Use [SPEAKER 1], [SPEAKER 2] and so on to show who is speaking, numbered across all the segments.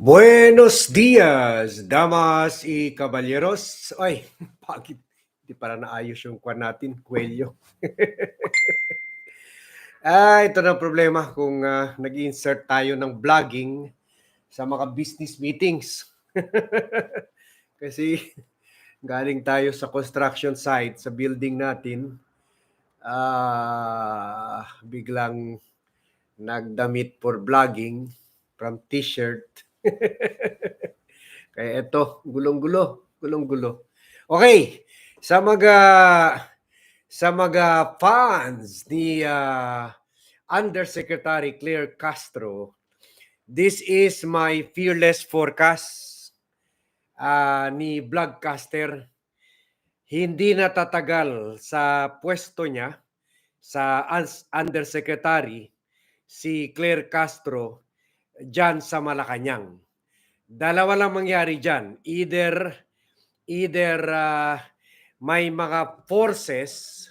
[SPEAKER 1] Buenos dias, damas y caballeros. Ay, bakit hindi para naayos yung kwan natin, kwelyo. ah, ito na problema kung ah, nag-insert tayo ng vlogging sa mga business meetings. Kasi galing tayo sa construction site, sa building natin, ah, biglang nagdamit for vlogging from t-shirt. Kaya ito, gulong-gulo, gulong-gulo. Okay, sa mga sa mga fans ni ah, Undersecretary Claire Castro, this is my fearless forecast ah, ni Vlogcaster. Hindi natatagal sa pwesto niya sa Undersecretary si Claire Castro dyan sa Malacanang. Dalawa lang mangyari dyan. Either, either ah, may mga forces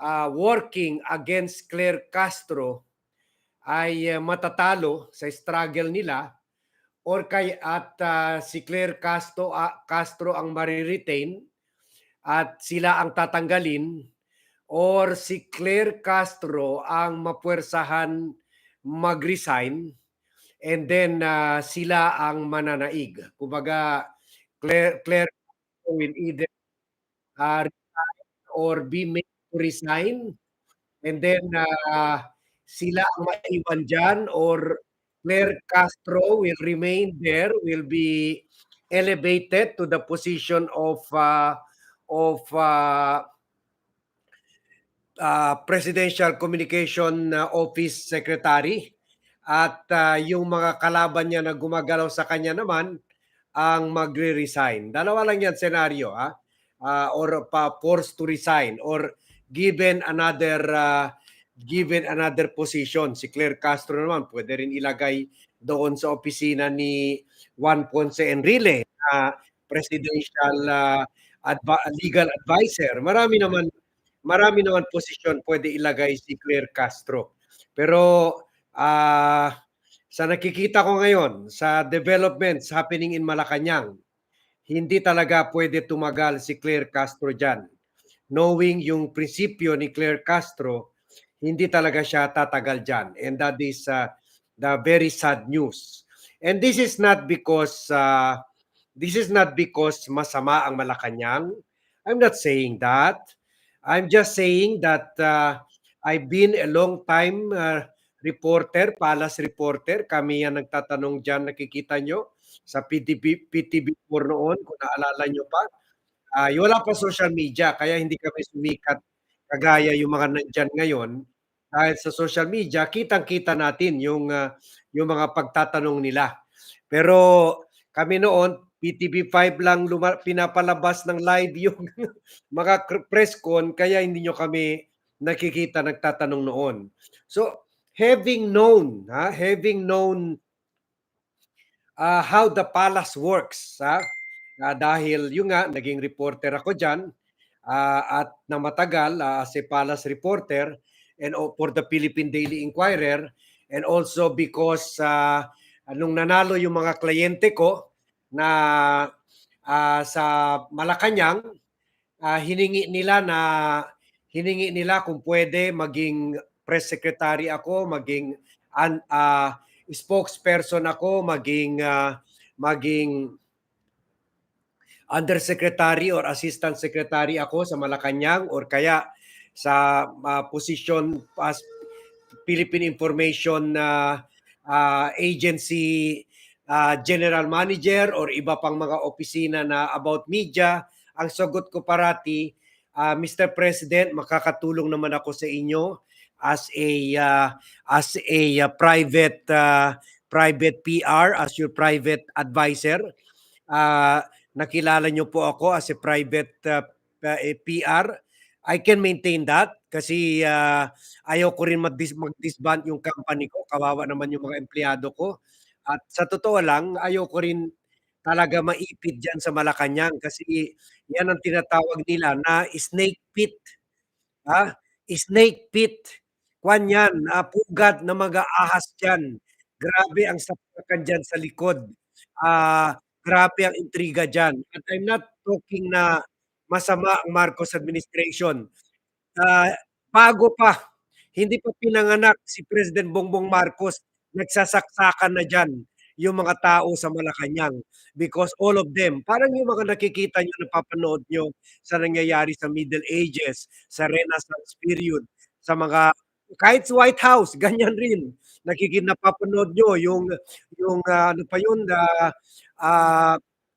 [SPEAKER 1] ah, working against Claire Castro ay ah, matatalo sa struggle nila or kay at ah, si Claire Castro ah, Castro ang mariretain at sila ang tatanggalin or si Claire Castro ang mapuwersahan mag-resign and then ah, sila ang mananaig. Kumbaga, Claire, Claire will either ah, resign or be made to resign and then ah, sila ang maiwan dyan or Claire Castro will remain there, will be elevated to the position of ah, of ah, ah, Presidential Communication Office Secretary at ah, yung mga kalaban niya na gumagalaw sa kanya naman ang magre-resign. Dalawa lang yan senaryo ha. Ah, or pa forced to resign or given another ah, given another position. Si Claire Castro naman pwede rin ilagay doon sa opisina ni Juan Ponce Enrile na presidential ah, adva- legal advisor. Marami naman marami naman posisyon pwede ilagay si Claire Castro. Pero ah sa nakikita ko ngayon sa developments happening in Malacanang, hindi talaga pwede tumagal si Claire Castro dyan. Knowing yung prinsipyo ni Claire Castro, hindi talaga siya tatagal dyan. And that is uh, the very sad news. And this is not because uh, this is not because masama ang Malacanang. I'm not saying that. I'm just saying that uh, I've been a long time uh, reporter, palace reporter. Kami yan nagtatanong dyan, nakikita nyo sa PTV, PTV4 noon, kung naalala nyo pa. Ah, wala pa social media, kaya hindi kami sumikat kagaya yung mga nandyan ngayon. Dahil sa social media, kitang-kita natin yung, ah, yung mga pagtatanong nila. Pero kami noon, PTV5 lang luma- pinapalabas ng live yung mga press con, kaya hindi nyo kami nakikita nagtatanong noon. So, having known, ha, having known uh, how the palace works, ha, ah, dahil yung nga, naging reporter ako dyan, ah, at na matagal ah, as a palace reporter, and o- for the Philippine Daily Inquirer, and also because uh, nung nanalo yung mga kliyente ko na ah, sa Malacanang, ah, hiningi nila na hiningi nila kung pwede maging press secretary ako, maging an, ah, spokesperson ako, maging ah, maging undersecretary or assistant secretary ako sa Malacanang or kaya sa ah, position as Philippine Information ah, ah, Agency ah, General Manager or iba pang mga opisina na about media. Ang sagot ko parati, ah, Mr. President, makakatulong naman ako sa inyo as a ah, as a ah, private ah, private PR as your private advisor. Ah, nakilala niyo po ako as a private uh, uh, PR. I can maintain that kasi ah, ayaw ko rin mag-dis- mag-disband yung company ko. Kawawa naman yung mga empleyado ko. At sa totoo lang, ayaw ko rin talaga maipit dyan sa Malacanang kasi yan ang tinatawag nila na snake pit. Ha? Snake pit. Kwan yan, ah, pugad na mag-aahas dyan. Grabe ang saksakan diyan sa likod. Ah, grabe ang intriga diyan at I'm not talking na masama ang Marcos administration. Ah, bago pa, hindi pa pinanganak si President Bongbong Marcos, nagsasaksakan na diyan yung mga tao sa Malacanang because all of them parang yung mga nakikita niyo, napapanood niyo sa nangyayari sa Middle Ages, sa Renaissance period, sa mga kahit sa White House ganyan rin. Nakiki napapanood niyo yung yung, ah, ano pa yun, ah,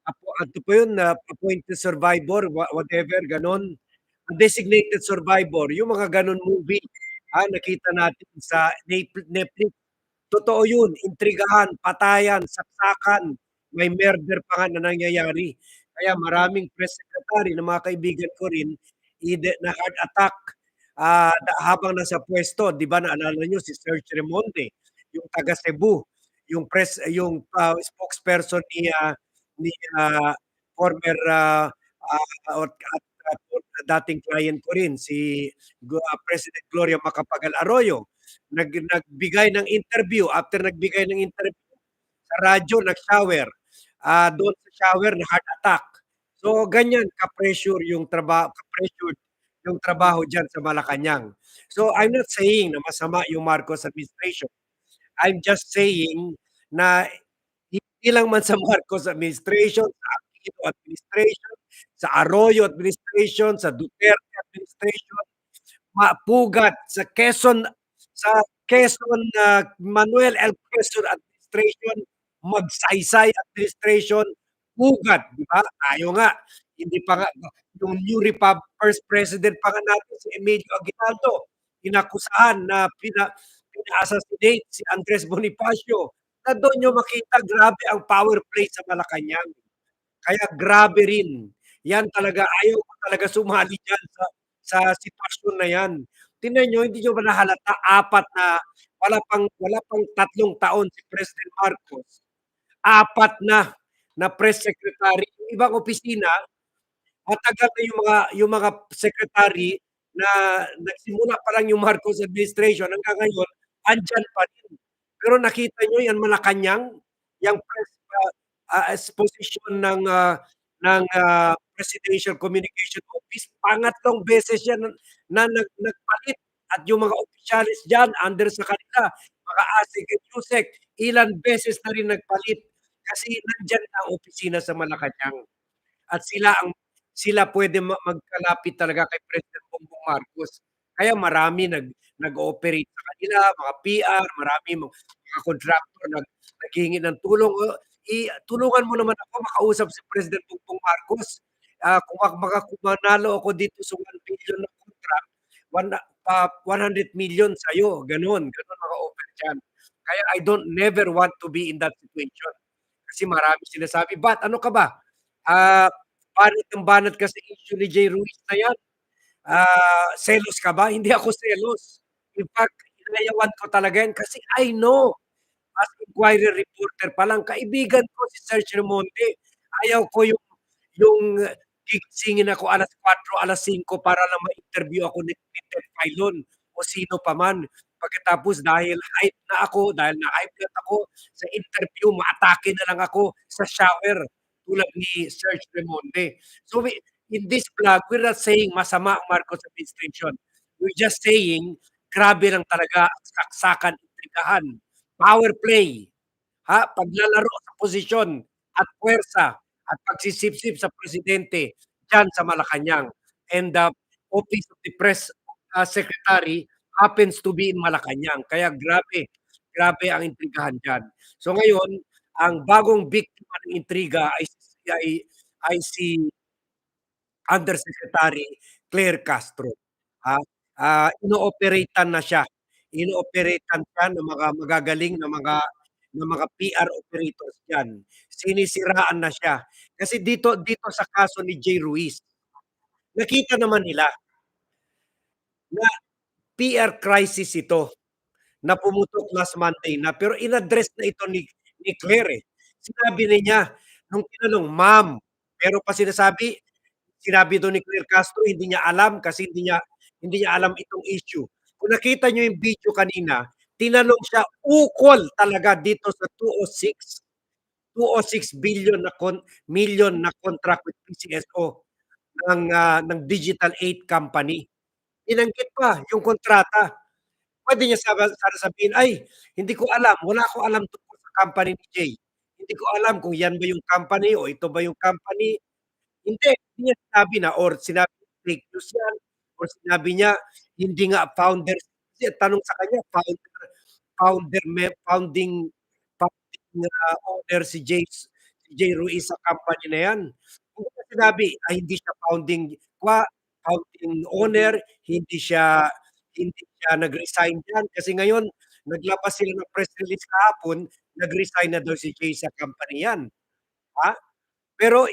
[SPEAKER 1] apo ano pa yun, ah, appointed survivor, wha whatever gano'n. Designated survivor, yung mga gano'n movie, ah, nakita natin sa Netfli Netflix. Totoo yun, intrigahan, patayan, saksakan, may murder pa nga na nangyayari. Kaya maraming press secretary na mga kaibigan ko rin, na heart attack, na habang nasa puwesto. 'Di ba naalala niyo si Serge Remonde, yung taga Cebu, yung press yung, ah, spokesperson ni, ah, ni, ah, former, ah, ah, at at dating client ko rin si ah, President Gloria Macapagal-Arroyo, nag nagbigay ng interview, after nagbigay ng interview sa radyo, nag-shower. Ah, doon sa shower na-heart attack. So, ganyan ka-pressure yung traba ka-pressured yung trabaho diyan sa Malacanang. So, I'm not saying na masama yung Marcos administration. I'm just saying na hindi lang man sa Marcos administration, sa Aquino administration, sa Arroyo administration, sa Duterte administration, ma pugad sa Quezon sa Quezon, ah, Manuel L. Quezon administration, Magsaysay administration, pugad, 'di ba? Tayo nga, hindi pa nga yung new repub first president pa nga natin si Emilio Aguinaldo, inakusahan na pina pina-assassinate si Andres Bonifacio, na dun niyo makita grabe ang power play sa Malacanang. Kaya grabe rin, 'yan talaga ayaw ko talaga sumali diyan sa sa sitwasyon na 'yan. Tingnan niyo, hindi niyo ba nahalata 4 na wala pang wala pang 3 taon si President Marcos, 4 na, na press secretary, ibang opisina, matagal na yung mga yung mga secretary na nagsimula pa lang yung Marcos administration hanggang ngayon, andiyan pa rin. Pero nakita niyo 'yang Malacanang, yang press, ah, ah, exposition ng, ah, ng, ah, Presidential Communication Office, pangatlong beses yan na nag nagpalit at yung mga opisyales diyan under sa kanila, mga ASEC and COSEC, ilang beses na rin nagpalit kasi nandiyan ang opisina sa Malacanang. At sila ang sila pwede ma magkalapit talaga kay President Bongbong Marcos. Kaya marami nag nag-ooperate sa kanila, mga PR, maraming mga kontraktor nag naghihingi ng tulong, i tulungan mo naman ako makausap si President Bongbong Marcos. Ah, kung ak baka kung manalo ako dito sa 1 billion na contract, one ah, 100,000,000 sa'yo, gano'n. Gano'n naka-offer diyan. Kaya I don't never want to be in that situation. Kasi maraming sinasabi, "Ba't ano ka ba, ah, banat ng banat ka sa issue ni Jay Ruiz na 'yan, ah, selos ka ba?" Hindi ako selos. In fact, hinayawan ko talaga 'yan kasi I know, as inquiry reporter pa lang, kaibigan ko si Serge Remonde. Ayaw ko yung yung gigisingin ako 4:00, 5:00 para lang ma-interview ako ni Ted Filon o sino pa man. Pagkatapos dahil hype na ako, dahil na-hype na ako sa interview, maatake na lang ako sa shower tulad ni Serge Remonde. So, we in this vlog, we're not saying masama ang Marcos administration. We're just saying grabe lang talaga saksakan, intrigahan, power play, ha, paglalaro sa posisyon at puwersa at pagsisipsip sa presidente diyan sa Malacanang. And the office of the press, ah, secretary happens to be in Malacanang. Kaya grabe, grabe ang intrigahan diyan. So ngayon, ang bagong biktima ng intriga ay ay ay si Undersecretary Claire Castro, ha. Ah, ino-operate-an na siya, ino-operate-an siya ng mga magagaling na mga na mga PR operators diyan. Sinisiraan na siya. Kasi dito dito sa kaso ni Jay Ruiz, nakita naman nila na PR crisis ito, na pumutok last Monday na, pero in-address na ito ni ni Claire, eh. Sinabi na niya nung tinanong, "Ma'am" meron pa sinasabi, sinabi daw ni Claire Castro hindi niya alam kasi hindi niya hindi niya alam itong issue. Kung nakita niyo yung video kanina, tinanong siya ukol talaga dito sa 206, 206 billion na kon million na contract with PCSO ng, ah, ng Digital 8 company. Binanggit pa yung kontrata. Puwede niya sana sabihin, "Ay hindi ko alam, wala akong alam sa company ni Jay. Hindi ko alam kung yan ba yung company o ito ba yung company." Hindi, hindi niya sinabi na or sinabi fake news yan or sinabi niya hindi nga founder kasi tanong sa kanya founder founder founding founding, ah, owner si Jay's si Jay Ruiz sa company na yan. Hindi niya sinabi na hindi siya founding wa founding owner, hindi siya hindi siya nag-resign diyan kasi ngayon naglabas sila ng press release kahapon, nag-resign na daw si Jay sa company 'yan, ha? Pero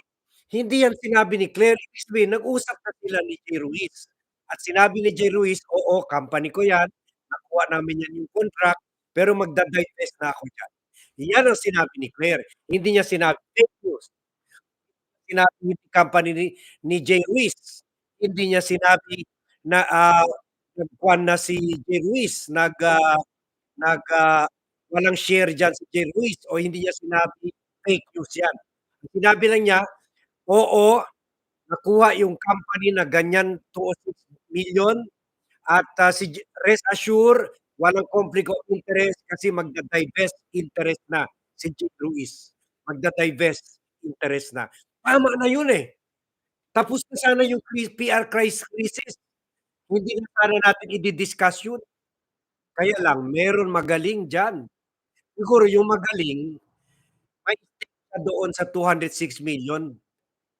[SPEAKER 1] hindi yan sinabi ni Claire, sabihin nag-usap na sila ni Jay Ruiz at sinabi ni Jay Ruiz, "Oo, company ko yan, nakuha namin yan yung contract, pero magda-divest na ako diyan." Yan ang sinabi ni Claire, hindi niya sinabi fake news. Sinabi ni company ni ni Jay Ruiz, hindi niya sinabi na, ah, nag-kuwan na si Jay Ruiz, nag, ah, nag, ah, walang share diyan si Jay Ruiz o hindi niya sinabi fake news yan. Sinabi lang niya, "Oo, nakuha yung company na ganyan, 206 million at, ah, si rest assure walang conflict of interest kasi magda-divest interest na si Jay Ruiz, magda-divest interest na." Tama na yun, eh. Tapos na sana yung PR cris crisis. Hindi na sana natin i-di-discuss yun. Kaya lang meron magaling diyan. Siguro yung magaling, may stake siya doon sa 206 million.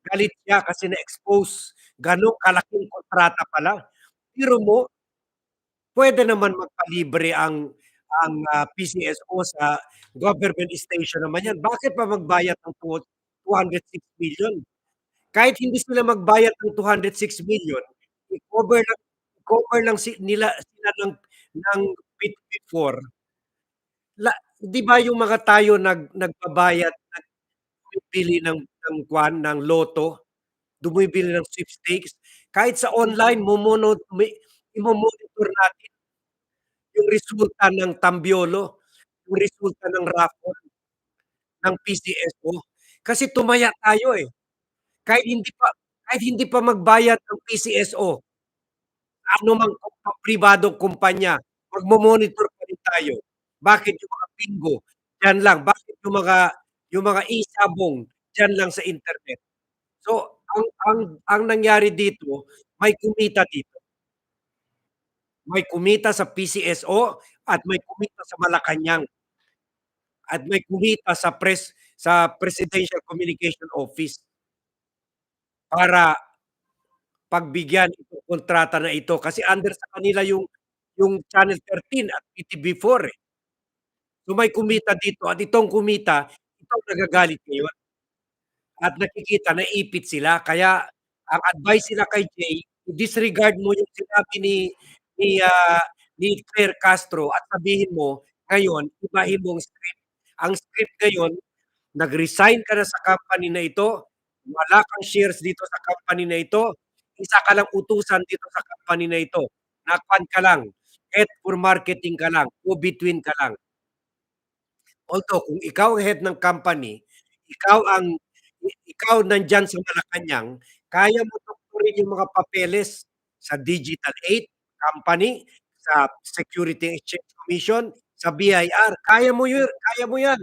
[SPEAKER 1] Galit siya kasi na-expose, ganong kalaking kontrata pala. Biro mo puwede naman magpalibre ang ang, ah, PCSO sa government station naman yan, bakit pa magbayad ng two 206 million? Kahit hindi sila magbayad ng 206 million, i-cover lang i-cover lang si nila sila ng ng bit before la 'di ba yung mga tayo nag nagbabayad nag bumibili ng ng kuwan, ng lotto, bumibili ng sweepstakes, kahit sa online momono me imo-monitor natin yung resulta ng Tambiolo, yung resulta ng raffle ng PCSO. Kasi tumaya tayo, eh. Kahit hindi pa kahit hindi pa magbayad ang PCSO anumang pribadong kumpanya, magmo-monitor pa rin tayo. Bakit yung mga bingo, diyan lang, bakit yung mga yung mga e-sabong, diyan lang sa internet. So, ang ang ang nangyari dito, may kumita dito. May kumita sa PCSO at may kumita sa Malacanang. At may kumita sa press sa Presidential Communication Office. Para pagbigyan itong kontrata na ito kasi under sa kanila yung yung Channel 13 at PTV4, eh. So, may kumita dito at itong kumita, ito ang nagagalit ngayon. At nakikita naiipit sila kaya ang advice nila kay Jay, i-disregard mo yung sinabi ni ni, ah, ni Claire Castro at sabihin mo, ngayon ibahin mo ang script. Ang script ngayon, nag-resign ka na sa company na ito, wala kang shares dito sa company na ito, isa ka lang utusan dito sa company na ito, na kuwan ka lang, head for marketing ka lang, go-between ka lang. Although kung ikaw ang head ng company, ikaw ang ikaw nandiyan sa Malacanang, kaya mo tukturin yung mga papeles sa Digital 8 company, sa Security Exchange Commission, sa BIR, kaya mo yu kaya mo yan.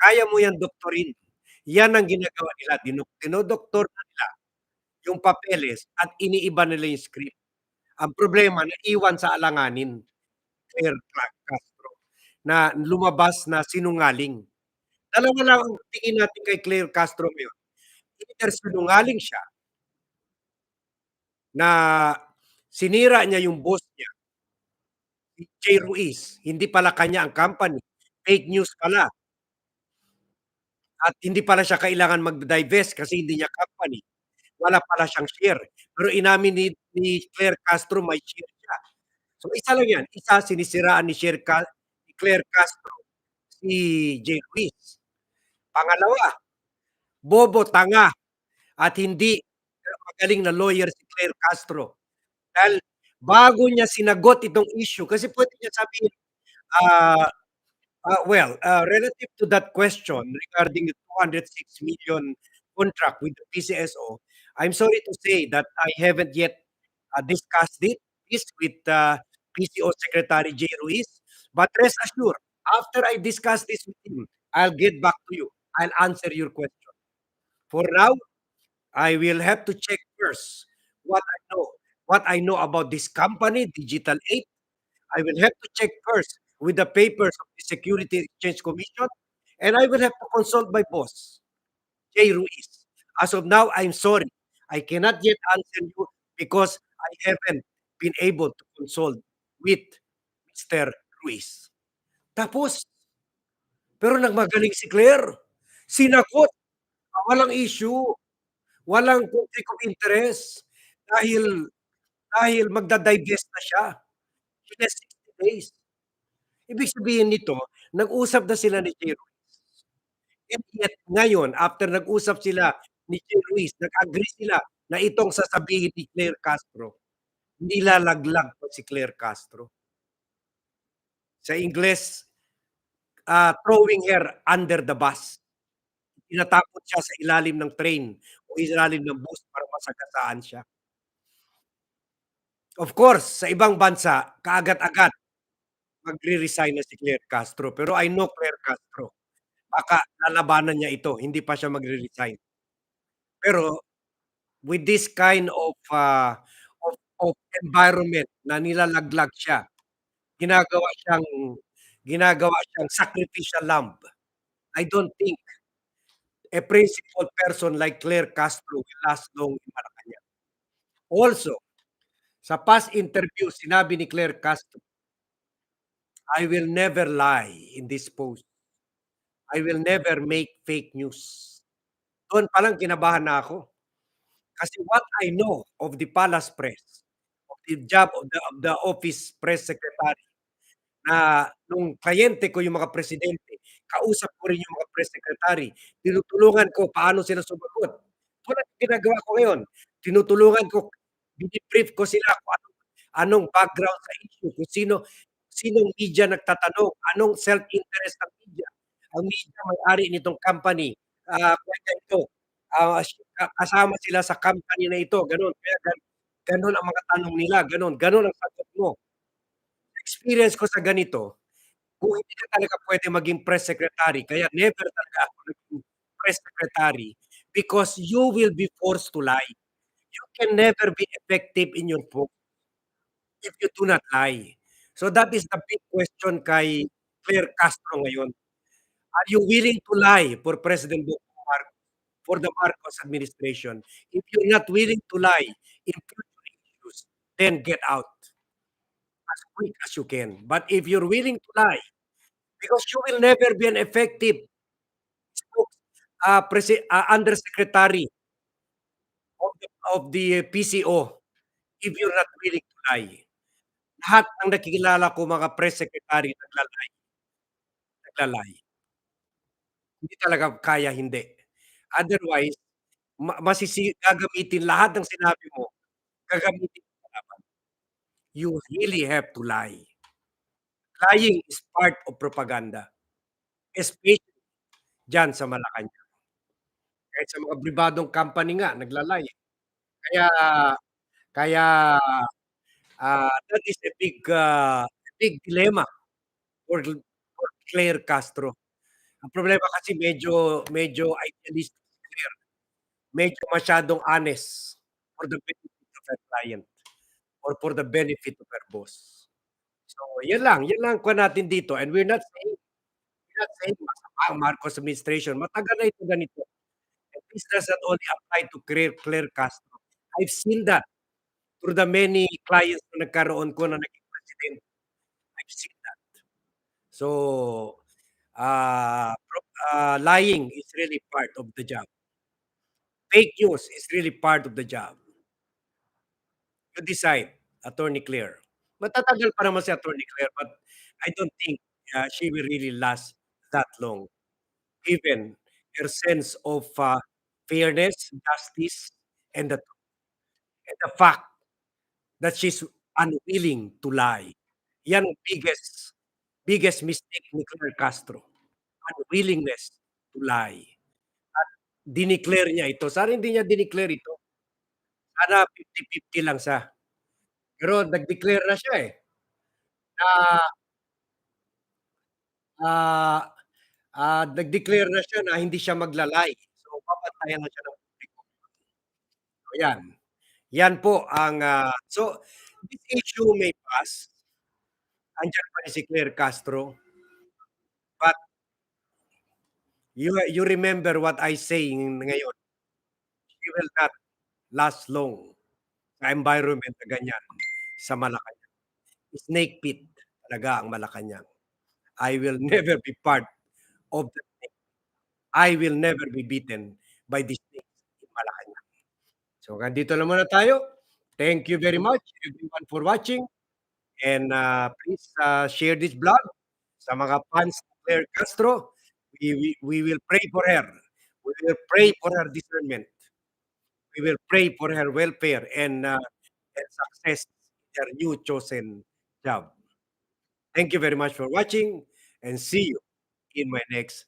[SPEAKER 1] Kaya mo yan doktorin. Yan ang ginagawa nila, dino dinodoktor na yung papeles at iniiba nila yung script. Ang problema naiwan sa alanganin, Claire Cla Castro, na lumabas na sinungaling. Dalawa lang ang tingin natin kay Claire Castro ngayon, either sinungaling siya na sinira niya yung boss niya Jay Ruiz, hindi pala kanya ang company, fake news pala. At hindi pala siya kailangan mag-divest kasi hindi niya company, wala pala siyang share. Pero inamin ni ni Claire Castro may share siya. So, isa lang yan, isa sinisiraan ni Sher Ca ni Claire Castro si Jay Ruiz. Pangalawa, bobo, tanga at hindi magaling na lawyer si Claire Castro. Dahil bago niya sinagot itong issue kasi puwede niya sabihin, Ah, ah, well, uh, relative to that question regarding the 206,000,000 contract with the PCSO, I'm sorry to say that I haven't yet, uh, discussed it this with, uh, PCO Secretary Jay Ruiz, but rest assured, after I discuss this with him, I'll get back to you. I'll answer your question. For now, I will have to check first what I know what I know about this company, Digital 8. I will have to check first with the papers of the Security Exchange Commission, and I will have to consult my boss, Jay Ruiz. As of now, I'm sorry. I cannot yet answer you because I haven't been able to consult with Mr. Ruiz. Tapos pero nagmagaling si Claire. Sinagot na walang issue, walang conflict of interest dahil dahil magda-divest na siya. She has 60 days. Ibig sabihin nito, nag-usap na sila ni Jay Ruiz. And yet, ngayon, after nag-usap sila ni Jay Ruiz, nag-agree sila na itong sasabihin ni Claire Castro, nilalaglag pa si Claire Castro. Sa Ingles, ah, throwing her under the bus. Tinatapon siya sa ilalim ng train o ilalim ng bus para masagasaan siya. Of course, sa ibang bansa, kaagad-agad magre-resign na si Claire Castro, pero I know Claire Castro. Baka lalabanan niya ito, hindi pa siya magre-resign. Pero with this kind of, ah, of of environment na nilalaglag siya, ginagawa siyang ginagawa siyang sacrificial lamb. I don't think a principled person like Claire Castro will last long in Malacanang. Also, sa past interview sinabi ni Claire Castro I will never lie in this post. I will never make fake news. Doon palang kinabahan na ako. Kasi what I know of the palace press, of the job of the of the office press secretary, na nung kliyente ko yung mga presidente, kausap ko rin yung mga press secretary, tinutulungan ko paano sila sumagot. Tulad ng ginagawa ko ngayon, tinutulungan ko, bini-brief ko sila kung anong anong background sa issue, kung sino sinong media nagtatanong, anong self-interest ng media. Ang media may-ari nitong company, ah, kaya ito, ah, kasama sila sa company na ito, gano'n. Kaya gan gano'n ang mga tanong nila, gano'n. Gano'n ang sagot mo. Experience ko sa ganito, kung hindi ka talaga puwede maging press secretary, kaya never talaga ako naging press secretary, because you will be forced to lie. You can never be effective in your post if you do not lie. So that is the big question kay Claire Castro ngayon. Are you willing to lie for President Marcos, for the Marcos administration? If you're not willing to lie in future issues, then get out as quick as you can. But if you're willing to lie, because you will never be an effective presi ah, undersecretary of the of the PCO if you're not willing to lie. Lahat ng nakikilala ko mga press secretary nagla-lie. Nagla-lie. Hindi talaga kaya, hindi. Otherwise, ma masisi gagamitin lahat ng sinabi mo, gagamitin kalaban. You really have to lie. Lying is part of propaganda. Especially diyan sa Malacanang. Kahit sa mga pribadong company nga nagla-lie, eh. Kaya kaya, ah, that is a big, ah, big dilemma for for Claire Castro. Ang problema kasi medyo medyo idealistic si Claire. Medyo masyadong honest for the benefit of her client or for the benefit of her boss. So, yan lang, yan lang kuha natin dito and we're not saying we're not saying masama ang Marcos administration, matagal na ito ganito. And this does not only apply to Claire Claire Castro. I've seen that through the many clients na nagkaroon ko na naging presidente. I've seen that. So, prop ah, lying is really part of the job. Fake news is really part of the job. You decide, Attorney Claire. Matatagal pa naman si Attorney Claire, but I don't think, ah, she will really last that long. Given her sense of, ah, fairness, justice, and the and the fact that she's unwilling to lie. Yan ang biggest biggest mistake ni Claire Castro, unwillingness to lie. At dineclare niya ito, sana hindi niya dineclare ito. Sana 50-50 lang siya. Pero nag-declare na siya, eh. Na ah, ah, nag-declare na siya na hindi siya magla-lie. So, babantayan na siya ng putiko. So, yan. Yan po ang, ah, so this issue may pass. Andiyan pa rin si Claire Castro. But you you remember what I saying ngayon. She will not last long sa environment na ganyan sa Malacanang. Snake pit talaga ang Malacanang. I will never be part of the snake. I will never be beaten by the snakes in Malacanang. So, dito lang muna tayo. Thank you very much everyone for watching and, ah, please, ah, share this vlog sa mga fans ni Claire Castro. We we we will pray for her. We will pray for her discernment. We will pray for her welfare and, ah, and success in her new chosen job. Thank you very much for watching and see you in my next